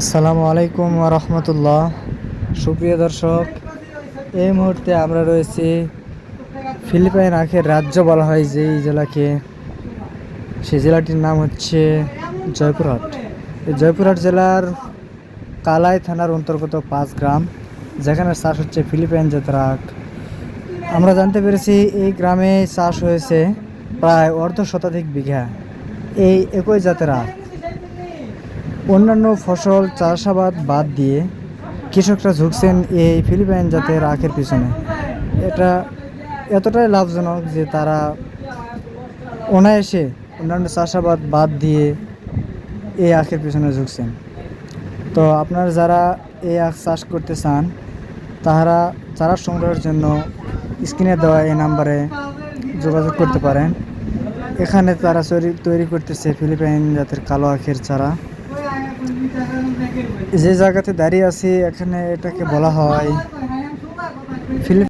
আসসালামু আলাইকুম রহমতুল্লাহ। সুপ্রিয় দর্শক, এই মুহূর্তে আমরা রয়েছি ফিলিপাইন আখের রাজ্য বলা হয় যেই জেলাকে। সেই জেলাটির নাম হচ্ছে জয়পুরহাট। এই জয়পুরহাট জেলার কালাই থানার অন্তর্গত পাঁচ গ্রাম, যেখানে চাষ হচ্ছে ফিলিপাইন জাতের আখ। আমরা জানতে পেরেছি এই গ্রামে চাষ হয়েছে প্রায় অর্ধ শতাধিক বিঘা। এই একই জাতের আখ। অন্যান্য ফসল, চাষাবাদ বাদ দিয়ে কৃষকরা ঝুঁকছেন এই ফিলিপাইন জাতের আখের পিছনে। এটা এতটাই লাভজনক যে তারা অনায়াসে অন্যান্য চাষাবাদ বাদ দিয়ে এই আখের পিছনে ঝুঁকছেন। তো আপনারা যারা এই আখ চাষ করতে চান, তাহারা চারা সংগ্রহের জন্য স্ক্রিনে দেওয়া এই নাম্বারে যোগাযোগ করতে পারেন। এখানে তারা তৈরি- করতেছে ফিলিপাইন জাতের কালো আখের চারা। যে জায়গাতে দাঁড়িয়ে আছি এখানে এটাকে বলা হয়